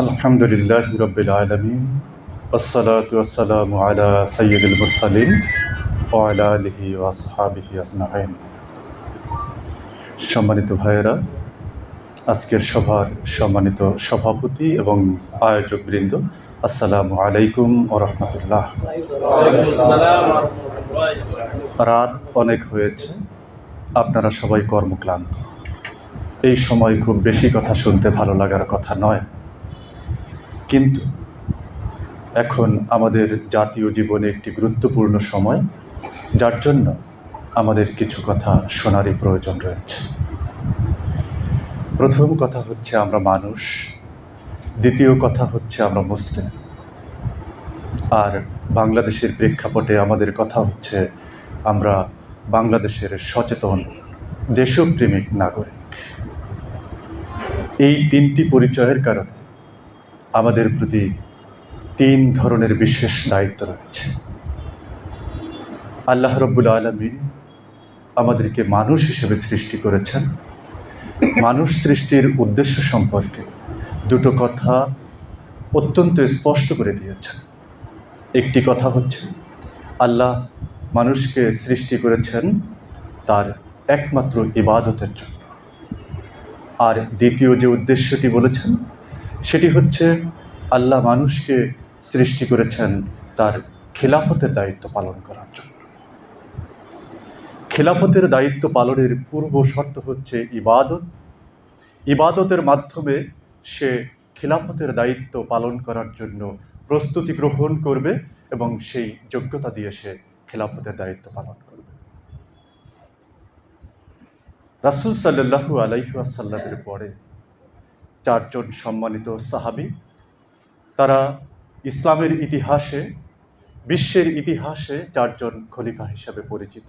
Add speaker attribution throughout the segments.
Speaker 1: আলহামদুলিল্লাহ রবিল আলমিন আসসালাতাম আলা সৈয়দুল মুরসালিম ওয়ালা আলহি ওয়াসহাবিহি আসনাহিন সম্মানিত ভাইয়েরা, আজকের সভার সম্মানিত সভাপতি এবং আয়োজক বৃন্দ আসসালামু আলাইকুম ও রহমতুল্লাহ। রাত অনেক হয়েছে, আপনারা সবাই কর্মক্লান্ত। এই সময় খুব বেশি কথা শুনতে ভালো লাগার কথা নয়। কিন্তু এখন আমাদের জাতীয় জীবনে একটি গুরুত্বপূর্ণ সময়, যার জন্য আমাদের কিছু কথা শোনারই প্রয়োজন রয়েছে। প্রথম কথা হচ্ছে আমরা মানুষ, দ্বিতীয় কথা হচ্ছে আমরা মুসলিম। আর বাংলাদেশের প্রেক্ষাপটে আমাদের কথা হচ্ছে আমরা বাংলাদেশের সচেতন, দেশপ্রেমিক নাগরিক। এই তিনটি পরিচয়ের কারণে আমাদের প্রতি তিন ধরনের বিশেষ দায়িত্ব রয়েছে। আল্লাহ রব্বুল আলমিন আমাদেরকে মানুষ হিসেবে সৃষ্টি করেছেন। মানুষ সৃষ্টির উদ্দেশ্য সম্পর্কে দুটো কথা অত্যন্ত স্পষ্ট করে দিয়েছেন। একটি কথা হচ্ছে, আল্লাহ মানুষকে সৃষ্টি করেছেন তার একমাত্র ইবাদতের জন্য। আর দ্বিতীয় যে উদ্দেশ্যটি বলেছেন সেটি হচ্ছে আল্লাহ মানুষকে সৃষ্টি করেছেন তার খেলাফতের দায়িত্ব পালন করার জন্য। খেলাফতের দায়িত্ব পালনের পূর্ব শর্ত হচ্ছে ইবাদত। ইবাদতের মাধ্যমে সে খেলাফতের দায়িত্ব পালন করার জন্য প্রস্তুতি গ্রহণ করবে এবং সেই যোগ্যতা দিয়ে সে খেলাফতের দায়িত্ব পালন করবে। রাসুল সাল্লাহু আলাইহাসাল্লামের পরে চারজন সম্মানিত সাহাবি। তারা ইসলামের ইতিহাসে, বিশ্বের ইতিহাসে চারজন খলিফা হিসাবে পরিচিত।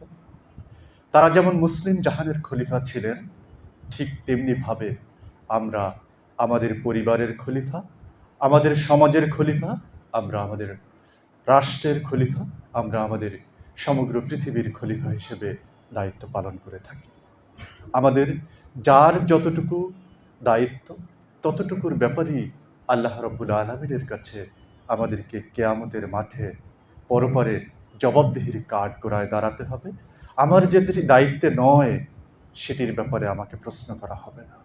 Speaker 1: তারা যেমন মুসলিম জাহানের খলিফা ছিলেন, ঠিক তেমনিভাবে আমরা আমাদের পরিবারের খলিফা, আমাদের সমাজের খলিফা, আমরা আমাদের রাষ্ট্রের খলিফা, আমরা আমাদের সমগ্র পৃথিবীর খলিফা হিসেবে দায়িত্ব পালন করে থাকি। আমাদের যার যতটুকু দায়িত্ব ততটুকুর ব্যাপারই আল্লাহ রব্বুল আলমিনের কাছে আমাদেরকে কেয়ামতের মাঠে পরপারে জবাবদিহির কাঠ গোড়ায় দাঁড়াতে হবে। আমার যে দায়িত্বে নয়, সেটির ব্যাপারে আমাকে প্রশ্ন করা হবে না।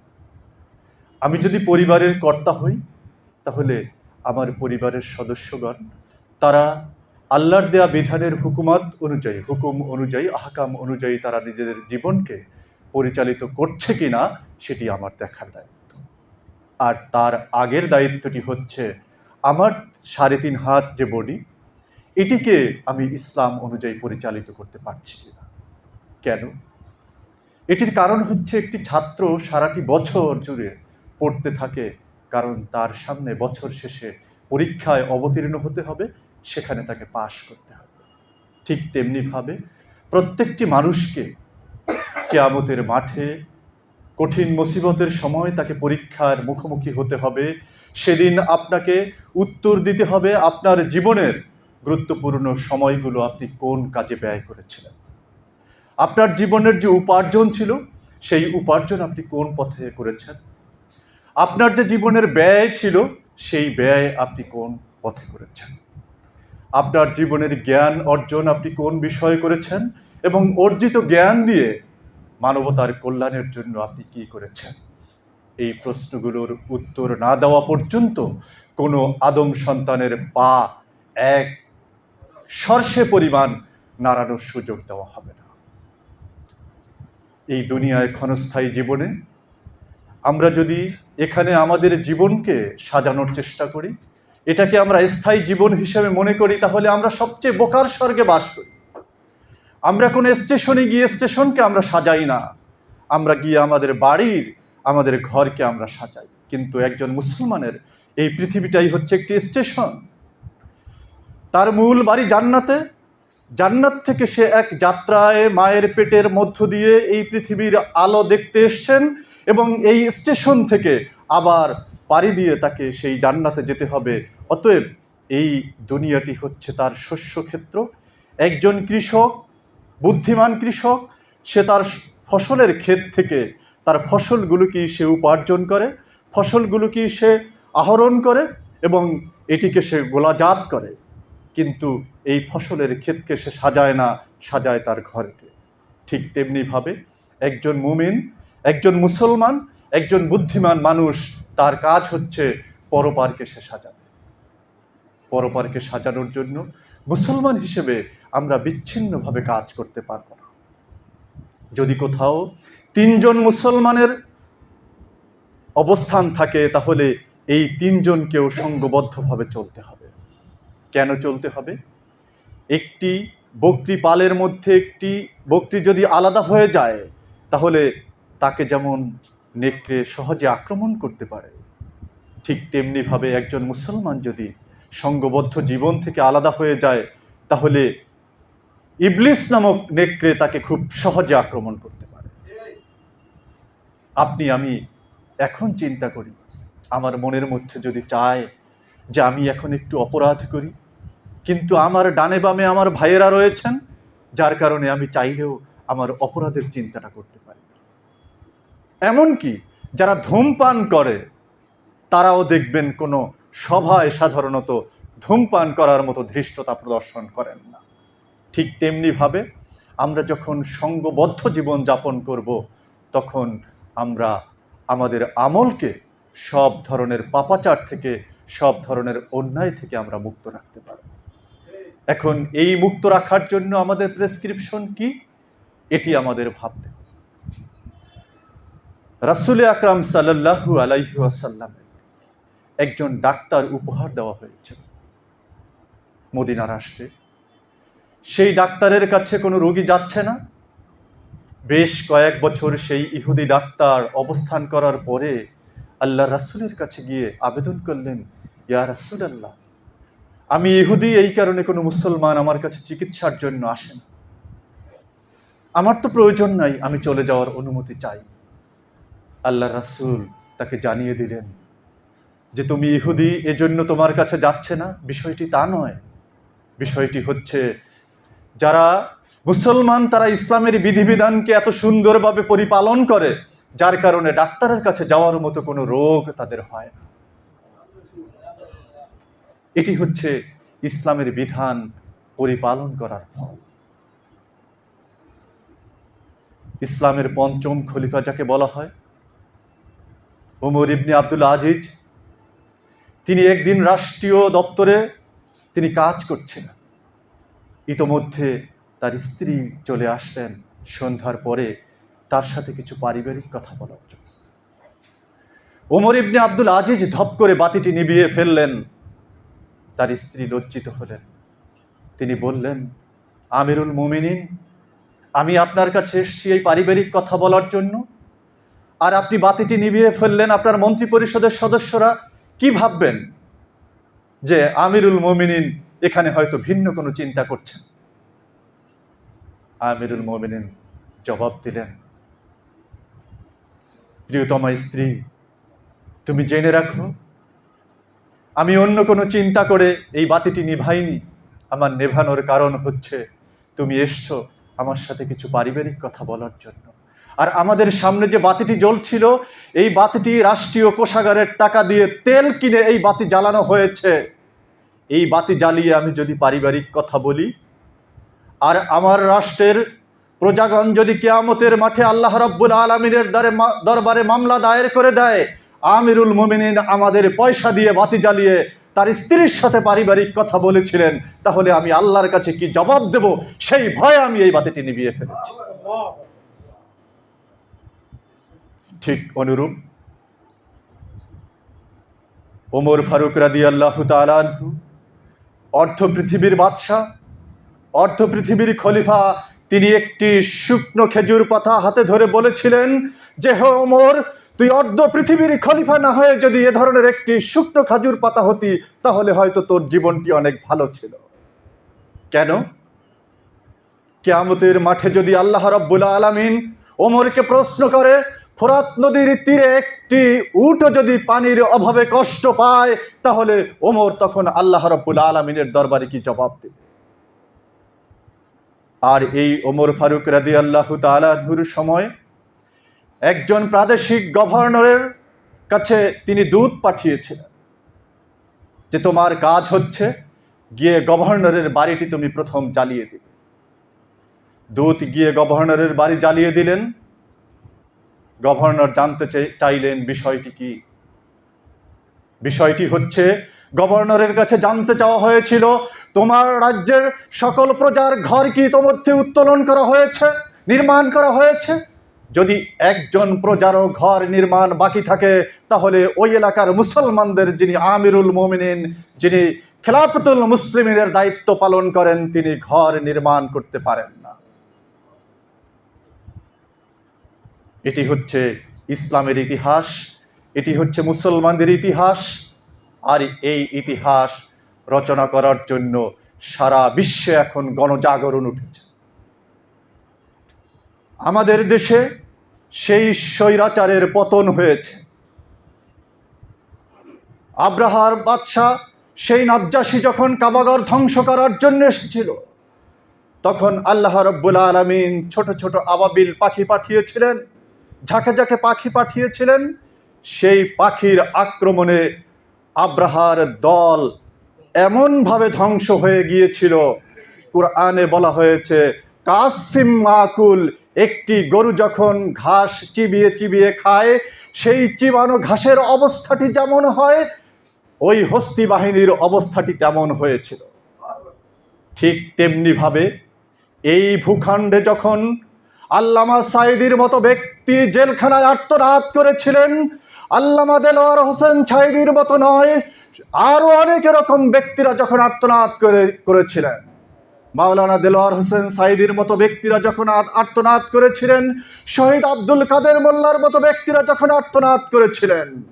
Speaker 1: আমি যদি পরিবারের কর্তা হই, তাহলে আমার পরিবারের সদস্যগণ, তারা আল্লাহর দেয়া বিধানের হুকুমাত অনুযায়ী, হুকুম অনুযায়ী, আহকাম অনুযায়ী তারা নিজেদের জীবনকে পরিচালিত করছে কি না সেটি আমার দেখার দায়িত্ব। আর তার আগের দায়িত্বটি হচ্ছে আমার সাড়ে তিন হাত যে বডি, এটিকে আমি ইসলাম অনুযায়ী পরিচালিত করতে পারছি না কেন? এটির কারণ হচ্ছে একটি ছাত্র সারাটি বছর জুড়ে পড়তে থাকে, কারণ তার সামনে বছর শেষে পরীক্ষায় অবতীর্ণ হতে হবে, সেখানে তাকে পাশ করতে হবে। ঠিক তেমনিভাবে প্রত্যেকটি মানুষকে কেয়ামতের মাঠে কঠিন মুসিবতের সময় তাকে পরীক্ষার মুখোমুখি হতে হবে। সেদিন আপনাকে উত্তর দিতে হবে আপনার জীবনের গুরুত্বপূর্ণ সময়গুলো আপনি কোন কাজে ব্যয় করেছিলেন। আপনার জীবনের যে উপার্জন ছিল, সেই উপার্জন আপনি কোন পথে করেছেন? আপনার যে জীবনের ব্যয় ছিল, সেই ব্যয় আপনি কোন পথে করেছেন? আপনার জীবনের জ্ঞান অর্জন আপনি কোন বিষয়ে করেছেন? এবং অর্জিত জ্ঞান দিয়ে মানবতার কল্যাণের জন্য আপনি কি করেছেন? এই প্রশ্নগুলোর উত্তর না দেওয়া পর্যন্ত কোনো আদম সন্তানের পা এক সর্ষে পরিমাণ নাড়ানোর সুযোগ দেওয়া হবে না। এই দুনিয়ায় ক্ষণস্থায়ী জীবনে আমরা যদি এখানে আমাদের জীবনকে সাজানোর চেষ্টা করি, এটাকে আমরা স্থায়ী জীবন হিসেবে মনে করি, তাহলে আমরা সবচেয়ে বোকার স্বর্গে বাস করি। আমরা কোনো স্টেশনে গিয়ে স্টেশনকে আমরা সাজাই না। আমরা গিয়ে আমাদের বাড়ির, আমাদের ঘরকে আমরা সাজাই। কিন্তু একজন মুসলমানের এই পৃথিবীটাই হচ্ছে একটি স্টেশন। তার মূল বাড়ি জান্নাতে। জান্নাত থেকে সে এক যাত্রায় মায়ের পেটের মধ্য দিয়ে এই পৃথিবীর আলো দেখতে এসছেন এবং এই স্টেশন থেকে আবার পাড়ি দিয়ে তাকে সেই জান্নাতে যেতে হবে। অতএব এই দুনিয়াটি হচ্ছে তার শস্যক্ষেত্র। একজন কৃষক বুদ্ধিমান কৃষক, সে তার ফসলের ক্ষেত থেকে তার ফসলগুলোকে সে উপার্জন করে, ফসলগুলোকে সে আহরণ করে এবং এটিকে সে গোলাজাত করে। কিন্তু এই ফসলের ক্ষেতকে সে সাজায় না, সাজায় তার ঘরকে। ঠিক তেমনিভাবে একজন মুমিন, একজন মুসলমান, একজন বুদ্ধিমান মানুষ, তার কাজ হচ্ছে পরপারকে সে সাজাবে পরপারকে সাজানোর জন্য মুসলমান হিসেবে আমরা বিচ্ছিন্নভাবে কাজ করতে পারব না। যদি কোথাও তিনজন মুসলমানের অবস্থান থাকে, তাহলে এই তিনজনকেও সঙ্গবদ্ধভাবে চলতে হবে। কেন চলতে হবে? একটি বকরি পালের মধ্যে একটি বকরি যদি আলাদা হয়ে যায়, তাহলে তাকে যেমন নেকড়ে সহজে আক্রমণ করতে পারে, ঠিক তেমনিভাবে একজন মুসলমান যদি সঙ্গবদ্ধ জীবন থেকে আলাদা হয়ে যায়, তাহলে ইবলিস নামক নেকড়ে তাকে খুব সহজে আক্রমণ করতে পারে আপনি, আমি এখন চিন্তা করি, আমার মনের মধ্যে যদি চায় যে আমি এখন একটু অপরাধ করি, কিন্তু আমার ডানে বামে আমার ভাইয়েরা রয়েছেন, যার কারণে আমি চাইলেও আমার অপরাধের চিন্তাটা করতে পারি। এমনকি যারা ধূমপান করে, তারাও দেখবেন কোনো সভায় সাধারণত ধূমপান করার মতো ধৃষ্টতা প্রদর্শন করেন না ঠিক তেমনিভাবে আমরা যখন সঙ্গবদ্ধ জীবন যাপন করব, তখন আমরা আমাদের আমলকে সব ধরনের পাপাচার থেকে, সব ধরনের অন্যায় থেকে আমরা মুক্ত রাখতে পারব। এখন এই মুক্ত রাখার জন্য আমাদের প্রেসক্রিপশন কি? এটি আমাদের ভাবতে রাসুল আকরাম সাল্লাহু আলাইহি একজন ডাক্তার উপহার দেওয়া হয়েছে। মদিনা রাষ্ট্রে সেই ডাক্তারের কাছে কোনো রোগী যাচ্ছে না? বেশ কয়েক বছর সেই ইহুদি ডাক্তার অবস্থান করার পরে আল্লাহ রাসুলের কাছে গিয়ে আবেদন করলেন, ইয়া রাসুল আল্লাহ আমি ইহুদি, এই কারণে কোনো মুসলমান আমার কাছে চিকিৎসার জন্য আসে না। আমার তো প্রয়োজন নাই, আমি চলে যাওয়ার অনুমতি চাই। আল্লাহ রাসুল তাকে জানিয়ে দিলেন, যে তুমি ইহুদি, এজন্য তোমার কাছে যাচ্ছে না। বিষয়টি তা নয়। বিষয়টি হচ্ছে যারা মুসলমান, তারা ইসলামের বিধিবিধানকে এত সুন্দরভাবে পরিপালন করে, যার কারণে ডাক্তারের কাছে যাওয়ার মতো কোনো রোগ তাদের হয় না। এটি হচ্ছে ইসলামের বিধান পরিপালন করার ফল। ইসলামের পঞ্চম খলিফা যাকে বলা হয়, ওমর ইবনে আব্দুল আজিজ, তিনি একদিন রাষ্ট্রীয় দপ্তরে তিনি কাজ করছিলেন। ইতোমধ্যে তার স্ত্রী চলে আসলেন। সন্ধ্যার পরে তার সাথে কিছু পারিবারিক কথা বলার জন্য। ওমর ইবনে আব্দুল আজিজ ধপ করে বাতিটি নিভিয়ে ফেললেন। তার স্ত্রী লজ্জিত হলেন। তিনি বললেন, আমিরুল মুমিনিন, আমি আপনার কাছে এসেছি এই পারিবারিক কথা বলার জন্য। আর আপনি বাতিটি নিভিয়ে ফেললেন আপনার মন্ত্রী পরিষদের সদস্যরা। কি ভাববেন যে আমিরুল মুমিনিন এখানে হয়তো ভিন্ন কোনো চিন্তা করছেন। আমিরুল মোমিনিন জবাব দিলেন, প্রিয়তমা স্ত্রী, তুমি জেনে রাখো, আমি অন্য কোনো চিন্তা করে এই বাতিটি নিভাইনি। আমার নেভানোর কারণ হচ্ছে তুমি এসছো আমার সাথে কিছু পারিবারিক কথা বলার জন্য। আর আমাদের সামনে যে বাতিটি জ্বলছিল, এই বাতিটি রাষ্ট্রীয় কোষাগারের টাকা দিয়ে তেল কিনে এই বাতি জ্বালানো হয়েছে। এই বাতি জ্বালিয়ে আমি যদি পারিবারিক কথা বলি, আর আমার রাষ্ট্রের প্রজাগণ যদি কেয়ামতের মাঠে আল্লাহ রব্বুল আলমিনের দ্বারে দরবারে মামলা দায়ের করে দেয়, আমিরুল মোমিনিন আমাদের পয়সা দিয়ে বাতি জ্বালিয়ে তার স্ত্রীর সাথে পারিবারিক কথা বলেছিলেন, তাহলে আমি আল্লাহর কাছে কি জবাব দেব? সেই ভয়ে আমি এই বাতিটি নিভিয়ে ফেলেছি। ঠিক অনুরূপ। ওমর ফারুক রাদি আল্লাহ তালানহু অর্ধ পৃথিবীর বাদশাহ অর্ধ পৃথিবীর খলিফা, তিনি একটি শুকনো খেজুর পাতা হাতে ধরে বলেছিলেন যে, হে ওমর, তুই অর্ধ পৃথিবীর খলিফা না হয়ে যদি এ ধরনের একটি শুকনো খাজুর পাতা হতি, তাহলে হয়তো তোর জীবনটি অনেক ভালো ছিল। কেন? কেয়ামতের মাঠে যদি আল্লাহ রব্বুল আলমিন ওমরকে প্রশ্ন করে ফোরাত নদীর তীরে একটি উটও যদি পানির অভাবে কষ্ট পায়, তাহলে ওমর তখন আল্লাহ রব্বুল আলমিনের দরবারে কি জবাব দেবে? আর এই ওমর ফারুক রাদি আল্লাহ তালাহুর সময় একজন প্রাদেশিক গভর্নরের কাছে তিনি দূত পাঠিয়েছিলেন যে তোমার কাজ হচ্ছে গিয়ে গভর্নরের বাড়িটি তুমি প্রথম জ্বালিয়ে দিবে। দূত গিয়ে গভর্নরের বাড়ি জ্বালিয়ে দিলেন। গভর্নর জানতে চাই- চাইলেন বিষয়টি কি? বিষয়টি হচ্ছে, গভর্নরের কাছে জানতে চাওয়া হয়েছিল, তোমার রাজ্যের সকল প্রজার ঘর কি ইতোমধ্যে উত্তোলন করা হয়েছে, নির্মাণ করা হয়েছে? যদি একজন প্রজারও ঘর নির্মাণ বাকি থাকে, তাহলে ওই এলাকার মুসলমানদের যিনি আমিরুল মোমিনিন, যিনি খেলাফতুল মুসলিমের দায়িত্ব পালন করেন, তিনি ঘর নির্মাণ করতে পারেন না। এটি হচ্ছে ইসলামের ইতিহাস, এটি হচ্ছে মুসলমানদের ইতিহাস, আর এই ইতিহাস রচনা করার জন্য সারা বিশ্বে এখন গণজাগরণ উঠেছে। আমাদের দেশে সেই স্বৈরাচারের পতন হয়েছে। আব্রাহার বাদশাহ সেই নাজ্জাসী যখন কাবাগর ধ্বংস করার জন্য এসেছিল, তখন আল্লাহ রব্বুল আলমিন ছোট ছোট আবাবিল পাখি পাঠিয়েছিলেন। ঝাঁকে ঝাঁকে পাখি পাঠিয়েছিলেন, সেই পাখির আক্রমণে আব্রাহার দল এমনভাবে ধ্বংস হয়ে গিয়েছিল। কোরআনে বলা হয়েছে, কাসফিম মাকুল একটি গরু যখন ঘাস চিবিয়ে চিবিয়ে খায়, সেই চিবানো ঘাসের অবস্থাটি যেমন হয়, ওই হস্তি বাহিনীর অবস্থাটি তেমন হয়েছিল। ঠিক তেমনিভাবে এই ভূখণ্ডে যখন আল্লামা সাইদির মতো ব্যক্তি জেলখানায় আত্মনাদ করেছিলেন। আল্লামা দেলোয়ার হোসেন সাইদির মতো নয় আরও অনেক এরকম ব্যক্তিরা যখন আত্মনাদ করে, করেছিলেন। মাওলানা দেলোয়ার হোসেন সাইদির মতো ব্যক্তিরা যখন আত- আর্তনাদ করেছিলেন, শহীদ আব্দুল কাদের মোল্লার মতো ব্যক্তিরা যখন আর্তনাদ করেছিলেন,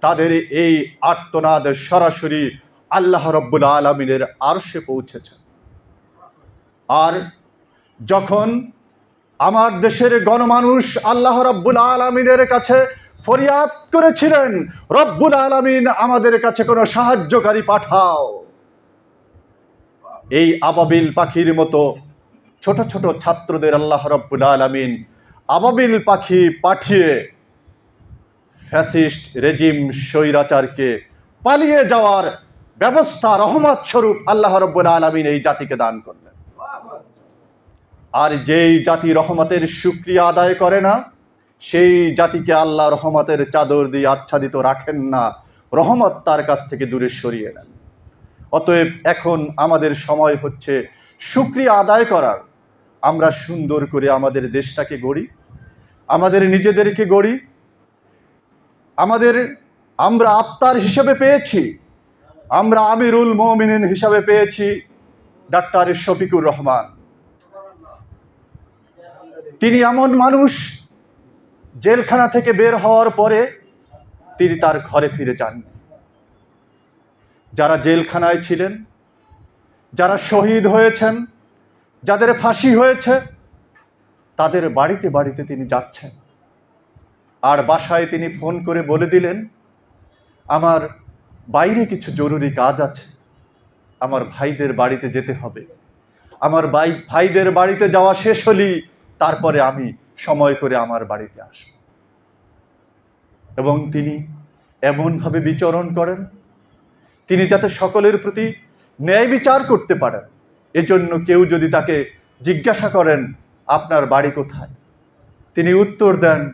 Speaker 1: তাদের এই আর্তনাদ সরাসরি আল্লাহ রব্বুল আলমিনের আরশে পৌঁছেছে। আর যখন আমার দেশের গণমানুষ আল্লাহ রব্বুল আলমিনের কাছে ফরিয়াদ করেছিলেন। রব্বুল আলমিন আমাদের কাছে কোনো সাহায্যকারী পাঠাও। এই আবাবিল পাখির মতো ছোট ছোট ছাত্রদের আল্লাহ রব্বুল আলমিন আবাবিল পাখি পাঠিয়ে ফ্যাসিস্ট রেজিম স্বৈরাচারকে পালিয়ে যাওয়ার ব্যবস্থা রহমত স্বরূপ আল্লাহ রব্বুল আলমিন এই জাতিকে দান করলেন। আর যেই জাতি রহমতের সুক্রিয়া আদায় করে না, সেই জাতিকে আল্লাহ রহমতের চাদর দিয়ে আচ্ছাদিত রাখেন না। রহমত তার কাছ থেকে দূরে সরিয়ে নেন। অতএব এখন আমাদের সময় হচ্ছে সুক্রিয়া আদায় করার। আমরা সুন্দর করে আমাদের দেশটাকে গড়ি, আমাদের নিজেদেরকে গড়ি, আমাদের আমরা আত্মার হিসেবে পেয়েছি, আমরা আমিরুল মমিনিন হিসাবে পেয়েছি। ডাক্তার শফিকুর রহমান। তিনি এমন মানুষ জেলখানা থেকে বের হওয়ার পরে তিনি তার ঘরে ফিরে যান। যারা জেলখানায় ছিলেন, যারা শহীদ হয়েছেন, যাদের ফাঁসি হয়েছে, তাদের বাড়িতে বাড়িতে তিনি যাচ্ছেন। আর বাসায় তিনি ফোন করে বলে দিলেন, আমার বাইরে কিছু জরুরি কাজ আছে। আমার ভাইদের বাড়িতে যেতে হবে। আমার ভাই ভাইদের বাড়িতে যাওয়া শেষ হলেই তারপরে আমি সময় করে আমার বাড়িতে আসব। এবং তিনি এমনভাবে বিচরণ করেন, তিনি যাতে সকলের প্রতি ন্যায় বিচার করতে পারেন। এজন্য কেউ যদি তাকে জিজ্ঞাসা করেন, আপনার বাড়ি কোথায়? তিনি উত্তর দেন,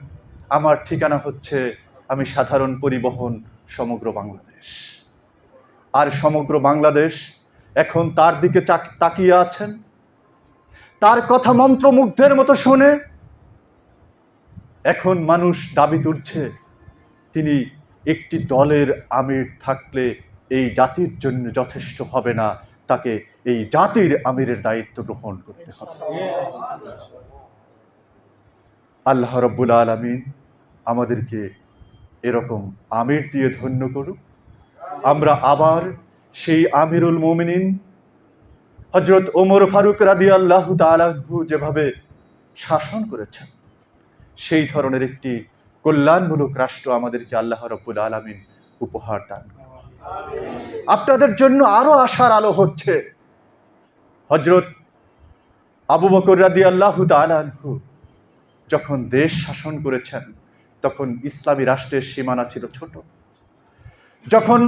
Speaker 1: আমার ঠিকানা হচ্ছে, আমি সাধারণ পরিবহন সমগ্র বাংলাদেশ। আর সমগ্র বাংলাদেশ এখন তার দিকে তাকিয়ে আছেন। তার কথা মন্ত্রমুগ্ধের মতো শুনে। এখন মানুষ দাবি তুলছে, তিনি একটি দলের আমির থাকলে এই জাতির জন্য যথেষ্ট হবে না, তাকে এই জাতির আমিরের দায়িত্ব গ্রহণ করতে হবে। আল্লাহ রব্বুল আলমিন আমাদেরকে এরকম আমির দিয়ে ধন্য করুক। আমরা আবার সেই আমিরুল মোমিনিন হজরত ওমর ফারুক রাদি আল্লাহ তালাহু যেভাবে শাসন করেছেন, সেই ধরনের একটি কল্যাণমূলক রাষ্ট্র আমাদেরকে আল্লাহ রব্বুল আলমিন উপহার দান। আপনাদের জন্য আরও আশার আলো হচ্ছে হজরত আবু বকর রাদি আল্লাহ তালাহু যখন দেশ শাসন করেছেন, তখন ইসলামী রাষ্ট্রের সীমানা ছিল ছোট যখন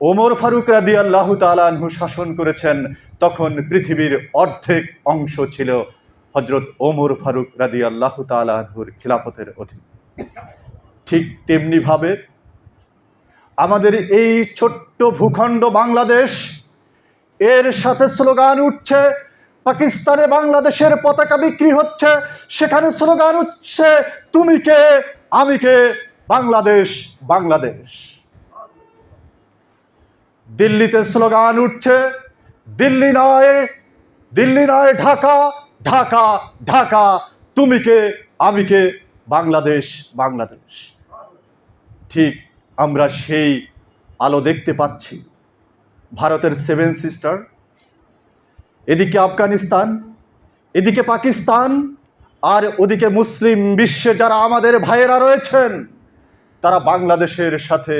Speaker 1: ওমর ফারুক রাদি আল্লাহ তালানহু শাসন করেছেন, তখন পৃথিবীর অর্ধেক অংশ ছিল হজরত ওমর ফারুক রাদি আল্লাহ তালানহুর খিলাফতের অধীন। ঠিক তেমনিভাবে আমাদের এই ছোট্ট ভূখণ্ড বাংলাদেশ, এর সাথে স্লোগান উঠছে, পাকিস্তানে বাংলাদেশের পতাকা বিক্রি হচ্ছে, সেখানে স্লোগান উঠছে, তুমি কে? আমি কে? বাংলাদেশ বাংলাদেশ। দিল্লিতে স্লোগান উঠছে, দিল্লি নয় দিল্লি নয়, ঢাকা ঢাকা ঢাকা, তুমি কে, আমি কে, বাংলাদেশ বাংলাদেশ। ঠিক আমরা সেই আলো দেখতে পাচ্ছি, ভারতের সেভেন সিস্টার। এদিকে আফগানিস্তান, এদিকে পাকিস্তান, আর ওদিকে মুসলিম বিশ্বে যারা আমাদের ভাইয়েরা রয়েছেন, তারা বাংলাদেশের সাথে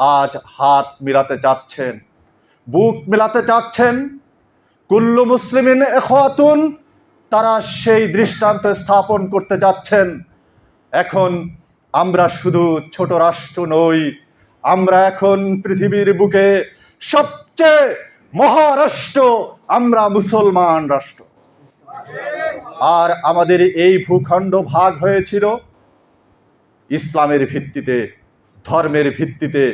Speaker 1: আজ হাত মিলাতে চাচ্ছেন। বুক মিলাতে চাচ্ছেন। কুল্লু মুসলিমিন এখাতুন তারা সেই দৃষ্টান্ত স্থাপন করতে যাচ্ছেন। এখন আমরা শুধু ছোট রাষ্ট্র নই, আমরা এখন পৃথিবীর বুকে সবচেয়ে মহারাষ্ট্র, আমরা মুসলমান রাষ্ট্র। আর আমাদের এই ভূখণ্ড ভাগ হয়েছিল ইসলামের ভিত্তিতে, ধর্মের ভিত্তিতে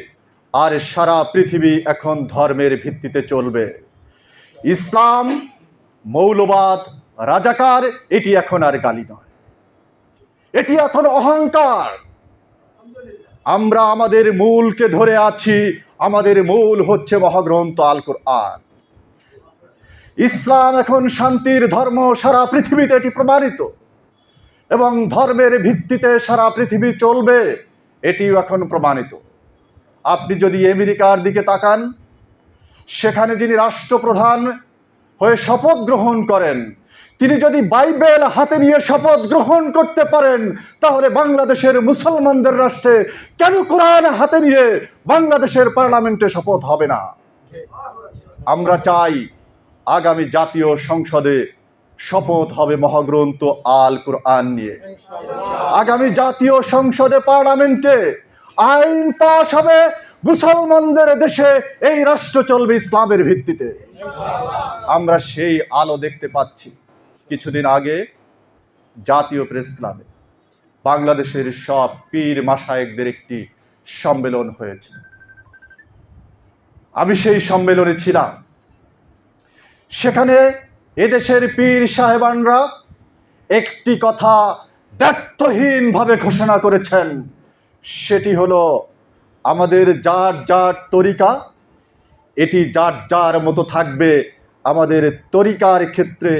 Speaker 1: আর সারা পৃথিবী এখন ধর্মের ভিত্তিতে চলবে। ইসলাম মৌলবাদ, রাজাকার, এটি এখন আর গালি নয়। এটি এখন অহংকার। আমরা আমাদের মূলকে ধরে আছি, আমাদের মূল হচ্ছে মহাগ্রন্থ আল কোরআন ইসলাম এখন শান্তির ধর্ম সারা পৃথিবীতে এটি প্রমাণিত। এবং ধর্মের ভিত্তিতে সারা পৃথিবী চলবে, এটিও এখন প্রমাণিত। আপনি যদি আমেরিকার দিকে তাকান, সেখানে যিনি রাষ্ট্রপ্রধান হয়ে শপথ গ্রহণ করেন, তিনি যদি বাইবেল হাতে নিয়ে শপথ গ্রহণ করতে পারেন, তাহলে বাংলাদেশের মুসলমানদের রাষ্ট্রে কেন কোরআন হাতে নিয়ে বাংলাদেশের পার্লামেন্টে শপথ হবে না? আমরা চাই আগামী জাতীয় সংসদে শপথ হবে মহাগ্রন্থ আল কোরআন নিয়ে। আগামী জাতীয় সংসদে পার্লামেন্টে আইন পাশ হবে মুসলমানদের দেশে, এই রাষ্ট্র চলবে ইসলামের ভিত্তিতে। আমরা সেই আলো দেখতে পাচ্ছি। কিছুদিন আগে জাতীয় প্রেস ক্লাবে বাংলাদেশের সব পীর মাসায়েকদের একটি সম্মেলন হয়েছে। আমি সেই সম্মেলনে ছিলাম। সেখানে এদেশের পীর সাহেবানরা একটি কথা ব্যর্থহীনভাবে ঘোষণা করেছেন। সেটি হলো আমাদের যার যার তরিকা, এটি যার যার মতো থাকবে আমাদের তরিকার ক্ষেত্রে,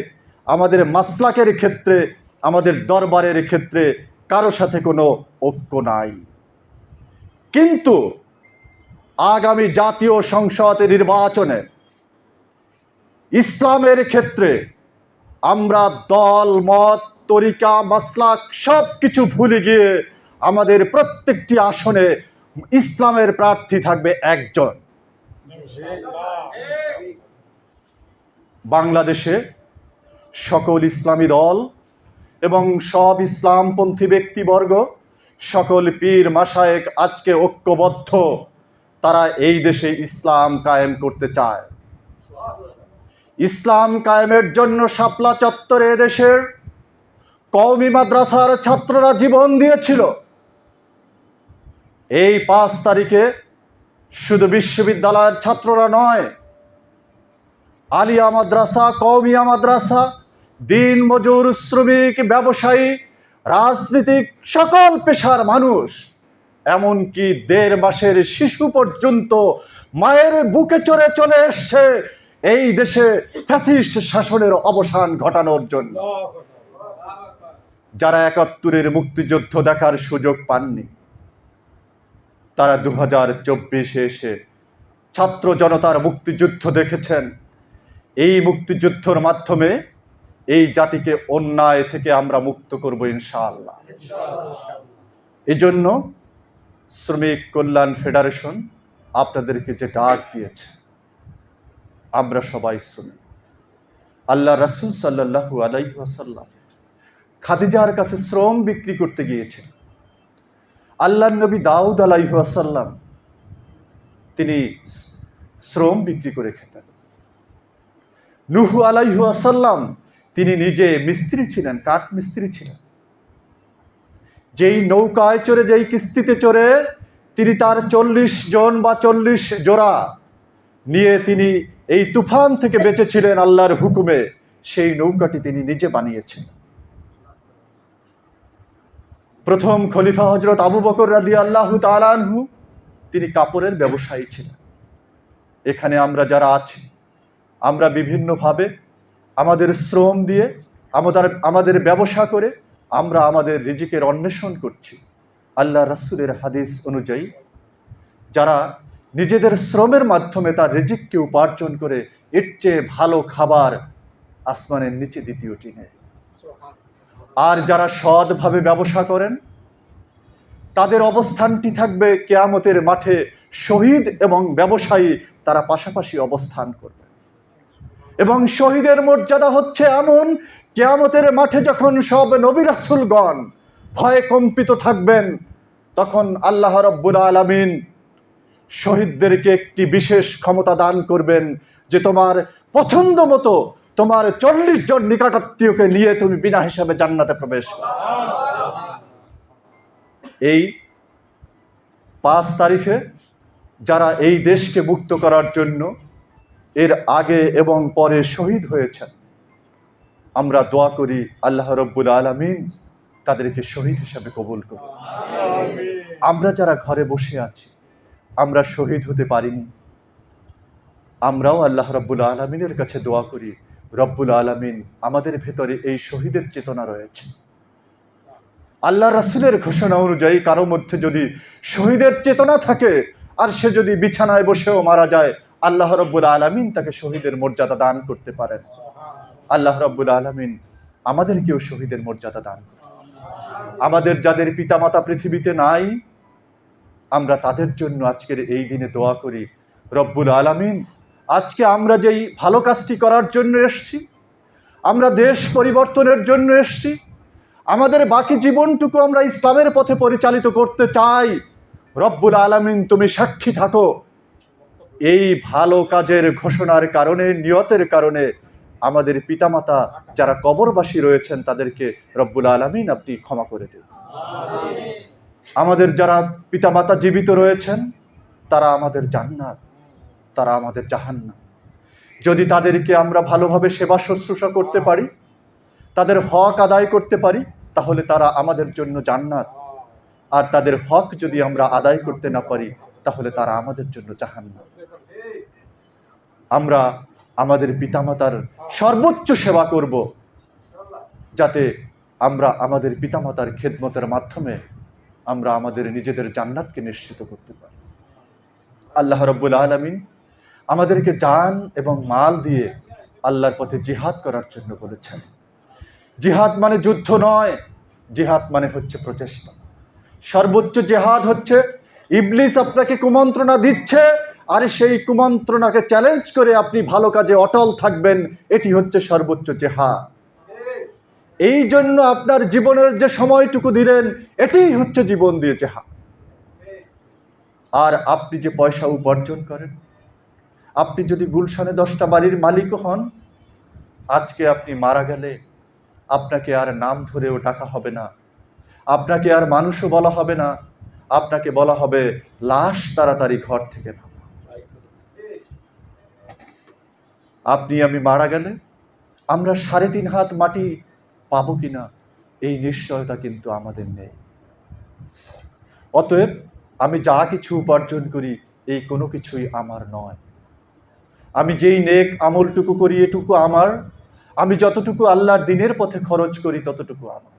Speaker 1: আমাদের মাসলাকের ক্ষেত্রে, আমাদের দরবারের ক্ষেত্রে কারও সাথে কোনো ঐক্য নাই। কিন্তু আগামী জাতীয় সংসদ নির্বাচনে ইসলামের ক্ষেত্রে আমরা দল, মত, তরিকা, মাসলাক সব কিছু ভুলে গিয়ে আমাদের প্রত্যেকটি আসনে ইসলামের প্রার্থী থাকবে একজন। বাংলাদেশে সকল ইসলামী দল এবং সব ইসলামপন্থী ব্যক্তিবর্গ, সকল পীর মাসায়েক আজকে ঐক্যবদ্ধ। তারা এই দেশে ইসলাম কায়েম করতে চায়। ইসলাম কায়েমের জন্য শাপলা চত্বরে দেশের কওমি মাদ্রাসার ছাত্ররা জীবন দিয়েছিল। এই পাঁচ তারিখে শুধু বিশ্ববিদ্যালয়ের ছাত্ররা নয়, আলিয়া মাদ্রাসা, কওমিয়া মাদ্রাসা, দিন মজুর শ্রমিক, ব্যবসায়ী, রাজনীতিক সকল পেশার মানুষ, এমনকি দেড় মাসের শিশু পর্যন্ত মায়ের বুকে চড়ে চলে এসছে এই দেশে ফ্যাসিস্ট শাসনের অবসান ঘটানোর জন্য। যারা একাত্তরের মুক্তিযুদ্ধ দেখার সুযোগ পাননি তারা দু হাজার চব্বিশে এসে ছাত্র জনতার মুক্তিযুদ্ধ দেখেছেন। এই মুক্তিযুদ্ধর মাধ্যমে এই জাতিকে অন্যায় থেকে আমরা মুক্ত করব ইনশাআল্লাহ। এই জন্য শ্রমিক কল্যাণ ফেডারেশন আপনাদেরকে যে ডাক দিয়েছে, আমরা সবাই শ্রমিক আল্লাহ রাসুল সাল্লাহু আলাইসাল্লাম খাদিজার কাছে শ্রম বিক্রি করতে গিয়েছেন। আল্লাহ নবী দাউদ আলাইহাসাল্লাম তিনি শ্রম বিক্রি করে খেতেন। নুহু আলাইহু আসাল্লাম তিনি নিজে মিস্ত্রি ছিলেন, কাঠ মিস্ত্রি ছিলেন। যেই নৌকায় চড়ে, যেই কিস্তিতে চড়ে, তিনি তার চল্লিশ জন বা চল্লিশ জোড়া নিয়ে তিনি এই তুফান থেকে বেঁচেছিলেন আল্লাহর হুকুমে, সেই নৌকাটি তিনি নিজে বানিয়েছেন প্রথম খলিফা হজরত আবু বকর রাদি আল্লাহ তালানহু তিনি কাপড়ের ব্যবসায়ী ছিলেন। এখানে আমরা যারা আছি, আমরা বিভিন্নভাবে আমাদের শ্রম দিয়ে, আমাদের আমাদের ব্যবসা করে আমরা আমাদের রিজিকের অন্বেষণ করছি। আল্লাহ রাসুলের হাদিস অনুযায়ী যারা নিজেদের শ্রমের মাধ্যমে তার রিজিককে উপার্জন করে, এর চেয়ে ভালো খাবার আসমানের নিচে দ্বিতীয়টি নেই। আর যারা সৎভাবে ব্যবসা করেন, তাদের অবস্থানটি থাকবে কেয়ামতের মাঠে শহীদ এবং ব্যবসায়ী তারা পাশাপাশি অবস্থান করবে। এবং শহীদের মর্যাদা হচ্ছে এমন, কেয়ামতের মাঠে যখন সব নবী রাসুলগণ ভয়ে কম্পিত থাকবেন, তখন আল্লাহ রব্বুল আলমিন শহীদদেরকে একটি বিশেষ ক্ষমতা দান করবেন যে তোমার পছন্দ মতো তোমার চল্লিশ জন নিকটাত্মীয়কে নিয়ে তুমি বিনা হিসাবে জান্নাতে প্রবেশ করো। এই পাঁচ তারিখে যারা এই দেশকে মুক্ত করার জন্য এর আগে এবং পরে শহীদ হয়েছেন, আমরা দোয়া করি আল্লাহ রব্বুল আলমিন তাদেরকে শহীদ হিসাবে কবুল করুন আমরা যারা ঘরে বসে আছি, আমরা শহীদ হতে পারিনি আমরাও আল্লাহ রব্বুল আলমিনের কাছে দোয়া করি রব্বুল আলমিন আমাদের ভেতরে এই শহীদের চেতনা রয়েছে। আল্লাহ রাসুলের ঘোষণা অনুযায়ী কারও মধ্যে যদি শহীদের চেতনা থাকে, আর সে যদি বিছানায় বসেও মারা যায়, আল্লাহ রব্বুল আলমিন তাকে শহীদের মর্যাদা দান করতে পারেন। আল্লাহ রব্বুল আলমিন আমাদেরকেও শহীদের মর্যাদা দান আমাদের যাদের পিতামাতা পৃথিবীতে নাই, আমরা তাদের জন্য আজকের এই দিনে দোয়া করি, রব্বুল আলমিন আজকে আমরা যেই ভালো কাজটি করার জন্য এসছি, আমরা দেশ পরিবর্তনের জন্য এসছি, আমাদের বাকি জীবনটুকু আমরা ইসলামের পথে পরিচালিত করতে চাই। রব্বুল আলমিন, তুমি সাক্ষী থাকো। এই ভালো কাজের ঘোষণার কারণে, নিয়তের কারণে আমাদের পিতামাতা যারা কবরবাসী রয়েছেন, তাদেরকে রব্বুল আলমিন আপনি ক্ষমা করে দিন। আমাদের যারা পিতামাতা জীবিত রয়েছেন, তারা আমাদের জান্নাত। তারা আমাদের জাহান্নাত যদি তাদেরকে আমরা ভালোভাবে সেবা শুশ্রূষা করতে পারি, তাদের হক আদায় করতে পারি, তাহলে তারা আমাদের জন্য জান্নাত। আর তাদের হক যদি আমরা আদায় করতে না পারি, তাহলে তারা আমাদের জন্য জাহান্নাত আমরা আমাদের পিতামাতার সর্বোচ্চ সেবা করব, যাতে আমরা আমাদের পিতামাতার খেদমতের মাধ্যমে আমরা আমাদের নিজেদের জান্নাতকে নিশ্চিত করতে পারি। আল্লাহ রব্বুল আলমিন আমাদেরকে জান এবং মাল দিয়ে আল্লাহর পথে জিহাদ করার জন্য বলেছেন। জিহাদ মানে যুদ্ধ নয়, জিহাদ মানে হচ্ছে প্রচেষ্টা। সর্বোচ্চ জেহাদ হচ্ছে, ইবলিস আপনাকে কুমন্ত্রণা দিচ্ছে, আর সেই কুমন্ত্রণাকে চ্যালেঞ্জ করে আপনি ভালো কাজে অটল থাকবেন, এটি হচ্ছে সর্বোচ্চ জেহাদ। এই জন্য আপনার জীবনের যে সময়টুকু দিলেন, এটাই হচ্ছে জীবন দিয়ে জেহাদ। আর আপনি যে পয়সা উপার্জন করেন আপনি যদি গুলশানে দশটা বাড়ির মালিকও হন, আজকে আপনি মারা গেলে আপনাকে আর নাম ধরেও ডাকা হবে না। আপনাকে আর মানুষও বলা হবে না। আপনাকে বলা হবে লাশ তাড়াতাড়ি ঘর থেকে নামা। আপনি আমি মারা গেলে আমরা সাড়ে তিন হাত মাটি পাবো কিনা, এই নিশ্চয়তা কিন্তু আমাদের নেই। অতএব আমি যা কিছু উপার্জন করি, এই কোনো কিছুই আমার নয়। আমি যেই নেক আমলটুকু করি, এটুকু আমার। আমি যতটুকু আল্লাহর দিনের পথে খরচ করি, ততটুকু আমার।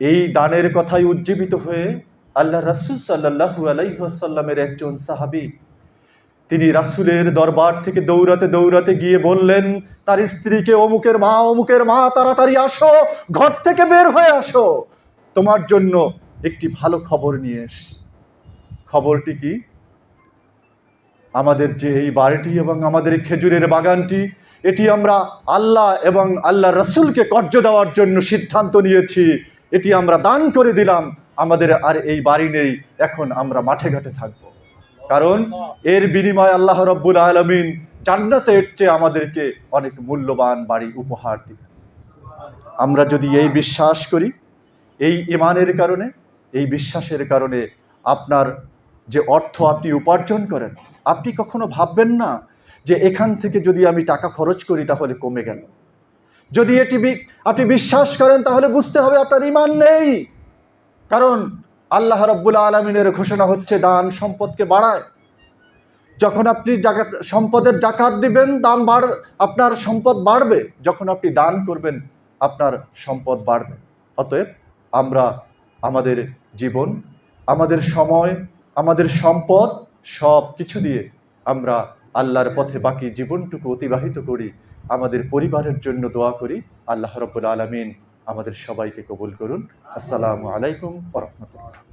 Speaker 1: এই দানের কথাই উজ্জীবিত হয়ে আল্লাহ রাসুল সাল্লাহু আলাইসাল্লামের একজন সাহাবি, তিনি রাসুলের দরবার থেকে দৌড়াতে দৌড়াতে গিয়ে বললেন, তার স্ত্রীকে অমুকের মা অমুকের মা, তাড়াতাড়ি আসো, ঘর থেকে বের হয়ে আসো। তোমার জন্য একটি ভালো খবর নিয়ে এসছি। খবরটি কি? আমাদের যে এই বাড়িটি এবং আমাদের এই খেজুরের বাগানটি, এটি আমরা আল্লাহ এবং আল্লাহ রসুলকে কর্য দেওয়ার জন্য সিদ্ধান্ত নিয়েছি। এটি আমরা দান করে দিলাম। আমাদের আর এই বাড়ি নেই। এখন আমরা মাঠে ঘাটে থাকব। কারণ এর বিনিময়ে আল্লাহ রব্বুল আলমিন জান্নাতের চেয়ে আমাদেরকে অনেক মূল্যবান বাড়ি উপহার দিবেন। আমরা যদি এই বিশ্বাস করি, এই ইমানের কারণে, এই বিশ্বাসের কারণে আপনার যে অর্থ আপনি উপার্জন করেন আপনি কখনো ভাববেন না যে এখান থেকে যদি আমি টাকা খরচ করি তাহলে কমে গেল? যদি এটি আপনি বিশ্বাস করেন তাহলে বুঝতে হবে আপনার ইমান নেই। কারণ আল্লাহ রব্বুল আলমিনের ঘোষণা হচ্ছে, দান সম্পদকে বাড়ায়। যখন আপনি জাকাত, সম্পদের জাকাত দিবেন, দাম বাড়, আপনার সম্পদ বাড়বে। যখন আপনি দান করবেন, আপনার সম্পদ বাড়বে। অতএব আমরা আমাদের জীবন, আমাদের সময়, আমাদের সম্পদ সব কিছু দিয়ে আমরা আল্লাহর পথে বাকি জীবনটুকু অতিবাহিত করি, আমাদের পরিবারের জন্য দোয়া করি। আল্লাহ রব্বুল আলমিন আমাদের সবাইকে কবুল করুন। আসসালামু আলাইকুম রহমতুল্লাহ।